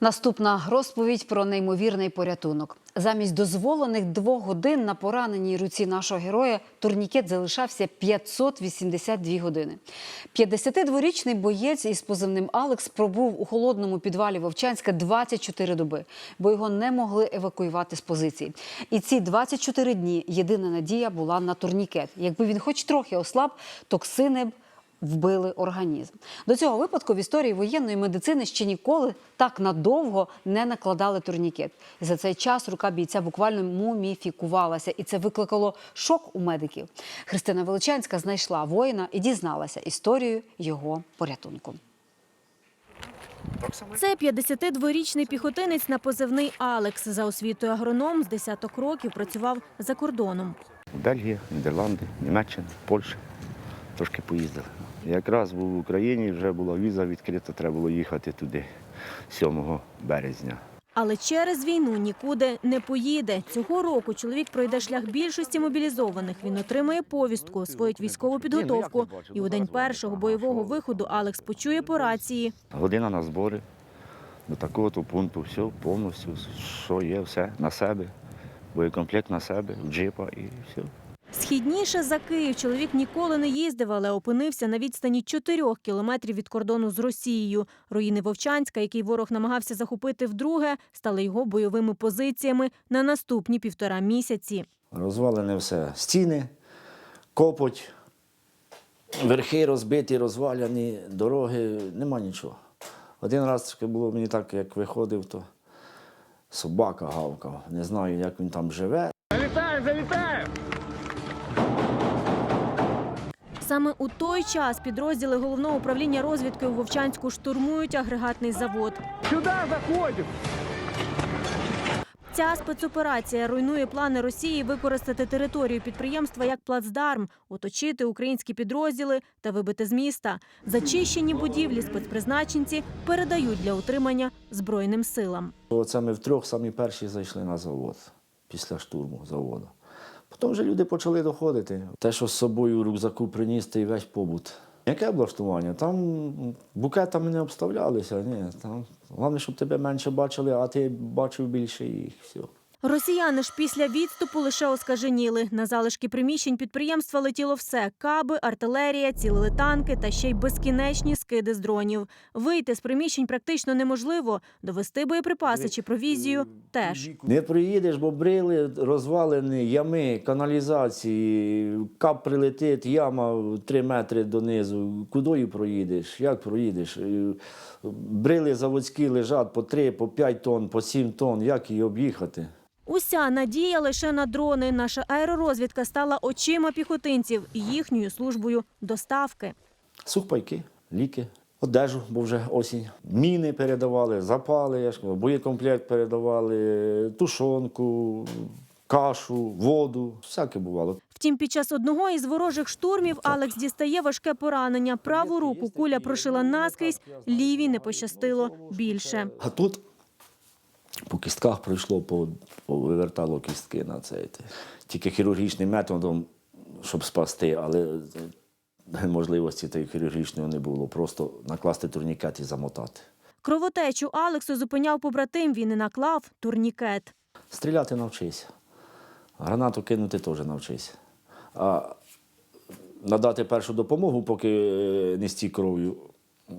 Наступна розповідь про неймовірний порятунок. Замість дозволених двох годин на пораненій руці нашого героя турнікет залишався 582 години. 52-річний боєць із позивним Алекс пробув у холодному підвалі Вовчанська 24 доби, бо його не могли евакуювати з позицій. І ці 24 дні єдина надія була на турнікет. Якби він хоч трохи ослаб, токсини б вбили організм. До цього випадку в історії воєнної медицини ще ніколи так надовго не накладали турнікет. За цей час рука бійця буквально муміфікувалася, і це викликало шок у медиків. Христина Величанська знайшла воїна і дізналася історію його порятунку. Це 52-річний піхотинець на позивний Алекс. За освітою агроном з десяток років працював за кордоном. Бельгія, Нідерланди, Німеччина, Польща. Трошки поїздили. Якраз був в Україні, вже була віза відкрита, треба було їхати туди 7 березня. Але через війну нікуди не поїде. Цього року чоловік пройде шлях більшості мобілізованих. Він отримає повістку, освоїть військову підготовку. І у день першого бойового виходу Алекс почує по рації. Година на збори до такого-то пункту, все повністю, що є, все на себе. Боєкомплект на себе, в джипа і все. Східніше за Київ чоловік ніколи не їздив, але опинився на відстані 4 кілометрів від кордону з Росією. Руїни Вовчанська, який ворог намагався захопити вдруге, стали його бойовими позиціями на наступні півтора місяці. Розвалене все. Стіни, копоть, верхи розбиті, розваляні, дороги, нема нічого. Один раз таки було мені так, як виходив, то собака гавкав. Не знаю, як він там живе. Саме у той час підрозділи головного управління розвідки у Вовчанську штурмують агрегатний завод. Сюда заходим! Ця спецоперація руйнує плани Росії використати територію підприємства як плацдарм, оточити українські підрозділи та вибити з міста. Зачищені будівлі спецпризначенці передають для утримання збройним силам. Оце ми втрьох самі перші зайшли на завод після штурму заводу. Потім вже люди почали доходити. Те, що з собою в рюкзаку приніс, та й весь побут. Яке облаштування? Там букетами не обставлялися. Ні. Там, головне, щоб тебе менше бачили, а ти бачив більше їх. Все. Росіяни ж після відступу лише оскаженіли. На залишки приміщень підприємства летіло все: каби, артилерія, цілили танки та ще й безкінечні скиди з дронів. Вийти з приміщень практично неможливо. Довести боєприпаси чи провізію теж. Не приїдеш, бо брили розвалені ями, каналізації, кап прилетить, яма 3 метри донизу. Кудою проїдеш? Як проїдеш? Е, Брили заводські лежать по 3, по 5 тонн, по 7 тонн. Як її об'їхати? Уся надія лише на дрони. Наша аеророзвідка стала очима піхотинців і їхньою службою доставки. Сухпайки, ліки, одежу, бо вже осінь. Міни передавали, запали, я ж кажу, боєкомплект передавали, тушонку, кашу, воду. Всяке бувало. Втім, під час одного із ворожих штурмів Алекс дістає важке поранення. Праву руку куля прошила наскрізь, лівій не пощастило більше. А тут по кістках пройшло, по, вивертало кістки на цей. Тільки хірургічним методом, щоб спасти, але е, можливості тієї хірургічної не було. Просто накласти турнікет і замотати. Кровотечу Алексу зупиняв побратим. Він і наклав турнікет. Стріляти навчися. Гранату кинути теж навчися. А надати першу допомогу, поки е, не стік кров'ю,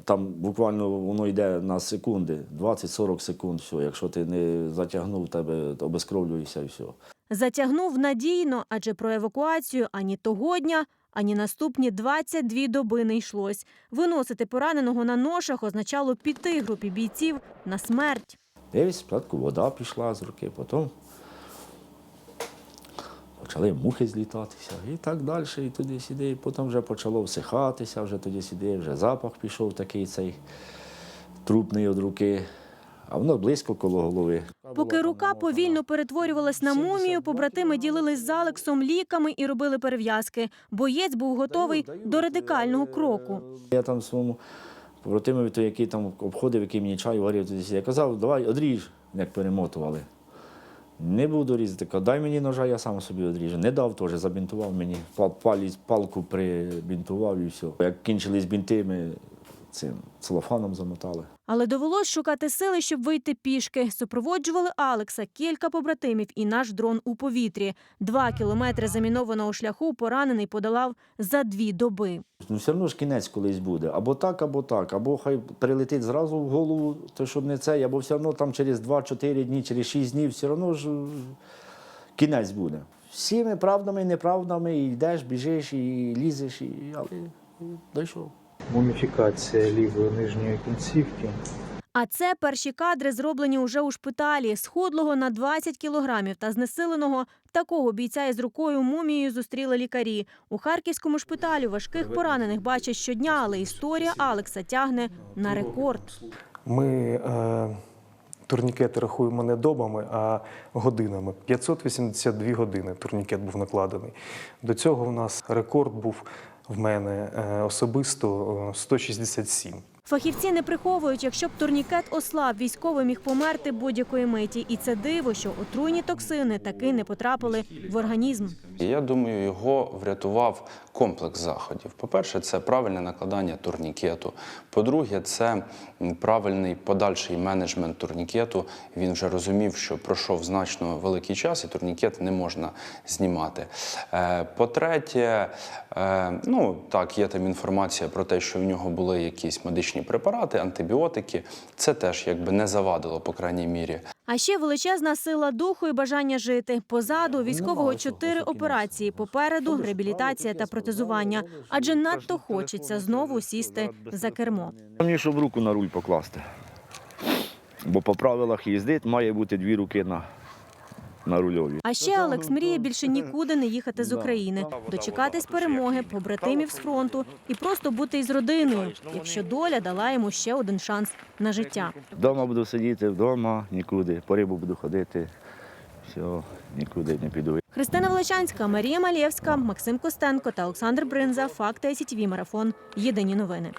там буквально воно йде на секунди, 20-40 секунд. Все. Якщо ти не затягнув, тебе обезкровлюєшся і все. Затягнув надійно, адже про евакуацію ані того дня, ані наступні 22 доби не йшлось. Виносити пораненого на ношах означало піти групі бійців на смерть. Дивись, спочатку вода пішла з руки, потім почали мухи злітатися і так далі, і туди-сюди. Потім вже почало всихатися, вже туди-сюди, вже запах пішов такий цей трупний від руки, а воно близько коло голови. Поки рука повільно перетворювалась на мумію, побратими ділились з Алексом ліками і робили перев'язки. Боєць був готовий до радикального кроку. Я там своєму побратимові, який там обходив, який мені чай варив, туди я казав, давай одріж, як перемотували. Не буду різати. Кажу, дай мені ножа, я сам собі відріжу. Не дав теж, забінтував мені. Палку прибінтував і все. Як кінчились бінти, ми цим целофаном замотали. Але довелось шукати сили, щоб вийти пішки. Супроводжували Алекса, кілька побратимів і наш дрон у повітрі. Два кілометри замінованого шляху поранений подолав за дві доби. Ну, все одно ж кінець колись буде. Або так, або так. Або хай прилетить зразу в голову, то щоб не цей, або все одно там через 2-4 дні, через 6 днів, все одно ж е, кінець буде. Всіми правдами і неправдами, і йдеш, біжиш, і лізеш, і але дійшов. Муміфікація лівої нижньої кінцівки. А це перші кадри, зроблені уже у шпиталі. Сходлого на 20 кілограмів та знесиленого такого бійця із рукою мумією зустріли лікарі. У харківському шпиталі важких поранених бачать щодня, але історія Алекса тягне на рекорд. Ми е, турнікети рахуємо не добами, а годинами. 582 години турнікет був накладений. До цього у нас рекорд був в мене е, особисто е, 167. Фахівці не приховують, якщо б турнікет ослаб, військовий міг померти будь-якої миті. І це диво, що отруйні токсини таки не потрапили в організм. І Я думаю, його врятував комплекс заходів. По-перше, це правильне накладання турнікету. По-друге, це правильний подальший менеджмент турнікету. Він вже розумів, що пройшов значно великий час, і турнікет не можна знімати. Е, По-третє, е, ну так, є там інформація про те, що в нього були якісь медичні препарати, антибіотики. Це теж якби не завадило, по крайній мірі. А ще величезна сила духу і бажання жити. Позаду військового чотири операції. Попереду реабілітація та протезування. Адже надто хочеться знову сісти за кермо. Мені, щоб руку на руль покласти. Бо по правилах їздить має бути дві руки на, на рульові. А ще Алекс мріє більше нікуди не їхати з України, дочекатись перемоги, побратимів з фронту і просто бути із родиною, якщо доля дала йому ще один шанс на життя. Вдома буду сидіти, вдома, нікуди. По рибу буду ходити. Все, нікуди не піду. Христина Волочанська, Марія Малєвська, Максим Костенко та Олександр Бринза. Факти СІТВ Марафон. Єдині новини.